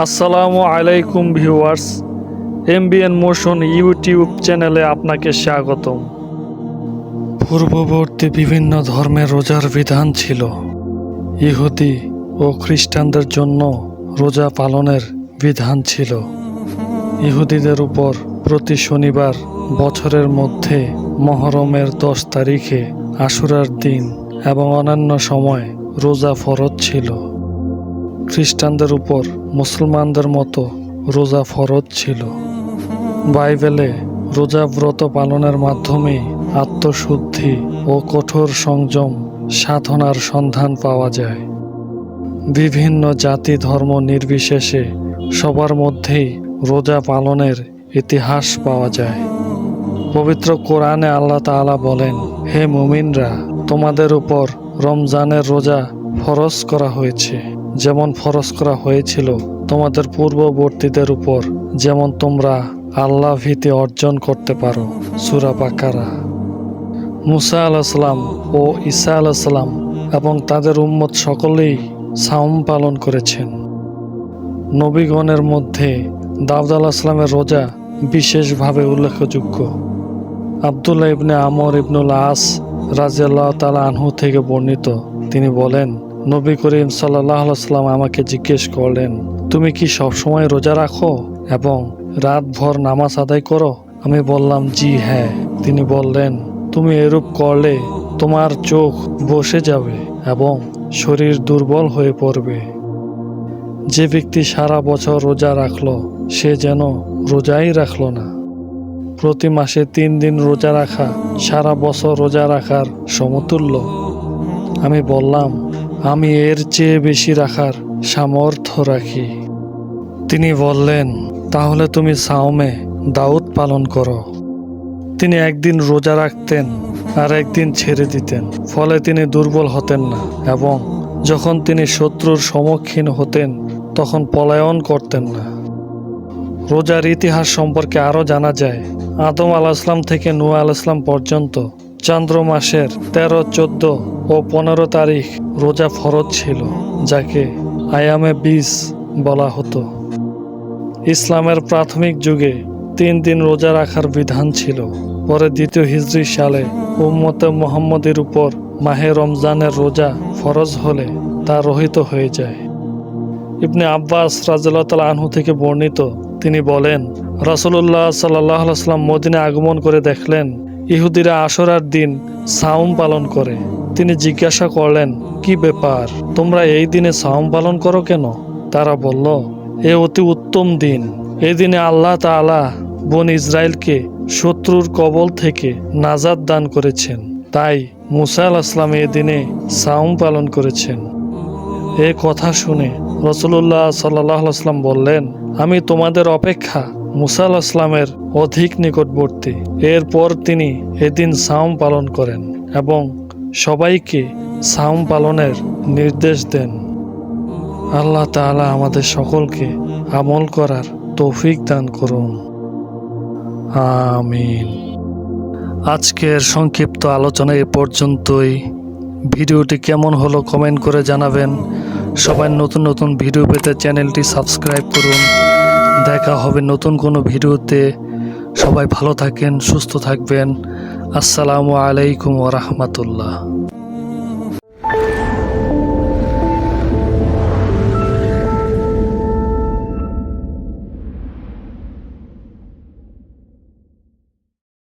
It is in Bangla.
আসসালামু আলাইকুম ভিউয়ার্স, এমবিএন মোশন ইউটিউব চ্যানেলে আপনাকে স্বাগতম। পূর্ববর্তী বিভিন্ন ধর্মের রোজার বিধান ছিল, ইহুদি ও খ্রিস্টানদের জন্য রোজা পালনের বিধান ছিল। ইহুদিদের উপর প্রতি শনিবার বছরের মধ্যে মহরমের দশ তারিখে আশুরার দিন এবং অন্যান্য সময় রোজা ফরজ ছিল। খ্রিস্টানদের উপর মুসলমানদের মতো রোজা ফরজ ছিল। বাইবেলে রোজা ব্রত পালনের মাধ্যমে আত্মশুদ্ধি ও কঠোর সংযম সাধনার সন্ধান পাওয়া যায়। বিভিন্ন জাতি ধর্ম নির্বিশেষে সবার মধ্যেই রোজা পালনের ইতিহাস পাওয়া যায়। পবিত্র কোরআনে আল্লাহ তাআলা বলেন, হে মুমিনরা, তোমাদের উপর রমজানের রোজা ফরজ করা হয়েছে। যেমন ফরজ করা হয়েছিল তোমাদের পূর্ববর্তীদের উপর, যেমন তোমরা আল্লাহ ভীতি অর্জন করতে পারো। সুরা বাকারা। মুসা আলাহিসাম ও ঈসা আলাহিসাম এবং তাদের উম্মত সকলেই সাউম পালন করেছেন। নবীগণের মধ্যে দাউদ আলাহিসামের রোজা বিশেষভাবে উল্লেখযোগ্য। আবদুল্লাহ ইবনে আমর ইবনুল আস রাজিয়াল্লাহ তালা আনহু থেকে বর্ণিত। তিনি বলেন নবী করিম সাল্লাহ সাল্লাম আমাকে জিজ্ঞেস করলেন, তুমি কি সবসময় রোজা রাখো এবং রাতভর নামাজ আদায় করো? আমি বললাম, জি হ্যাঁ। তিনি বললেন, তুমি এরূপ করলে তোমার চোখ বসে যাবে এবং শরীর দুর্বল হয়ে পড়বে। যে ব্যক্তি সারা বছর রোজা রাখল, সে যেন রোজাই রাখল না। প্রতি মাসে তিন দিন রোজা রাখা সারা বছর রোজা রাখার সমতুল্য। আমি বললাম আমি এর চেয়ে বেশি রাখার সামর্থ্য রাখি। তিনি বললেন, তাহলে তুমি সাওমে দাউদ পালন করো। তিনি একদিন রোজা রাখতেন আর একদিন ছেড়ে দিতেন, ফলে তিনি দুর্বল হতেন না এবং যখন তিনি শত্রুর সম্মুখীন হতেন, তখন পলায়ন করতেন না। রোজার ইতিহাস সম্পর্কে আরও জানা যায়, আদম আলাহিসাম থেকে নুয়া আলাইসলাম পর্যন্ত চন্দ্র মাসের তেরো, চোদ্দ ও পনেরো তারিখ রোজা ফরজ ছিল, যাকে আয়ামে বিস বলা হতো। ইসলামের প্রাথমিক যুগে তিন দিন রোজা রাখার বিধান ছিল। পরে দ্বিতীয় হিজরি সালে উম্মতে মোহাম্মদের উপর মাহে রমজানের রোজা ফরজ হলে তা রহিত হয়ে যায়। ইবনে আব্বাস রাজতাল আনহু থেকে বর্ণিত, তিনি বলেন রাসুল্লাহ সাল্লাহ সাল্লাম মদিনে আগমন করে দেখলেন ইহুদিরা আসরার দিন সাউম পালন করে। তিনি জিজ্ঞাসা করলেন, কি ব্যাপার? তোমরা এই দিনে সাউম পালন করো কেন? তারা বলল, এ অতি উত্তম দিন। এই দিনে আল্লাহ তাআলা বন ইসরায়েলকে শত্রুর কবল থেকে নাজাদ দান করেছেন। তাই মুসা আল আসলাম এ দিনে সাউম পালন করেছেন। এ কথা শুনে রসুল্লাহ সাল্লাহ আসলাম বললেন, আমি তোমাদের অপেক্ষা মুসা আল আসলামের অধিক নিকটবর্তী। এরপর তিনি এদিন সাউম পালন করেন এবং সবাইকে সাউম পালনের নির্দেশ দেন। আল্লাহ তাআলা আমাদের সকলকে আমল করার তৌফিক দান করুন। আমিন। আজকের সংক্ষিপ্ত আলোচনা এ পর্যন্তই। ভিডিওটি কেমন হলো কমেন্ট করে জানাবেন। সবাই নতুন নতুন ভিডিও পেতে চ্যানেলটি সাবস্ক্রাইব করুন। দেখা হবে নতুন কোনো ভিডিওতে। সবাই ভালো থাকেন সুস্থ থাকবেন। আসসালামু আলাইকুম ওরহমতুল্লাহ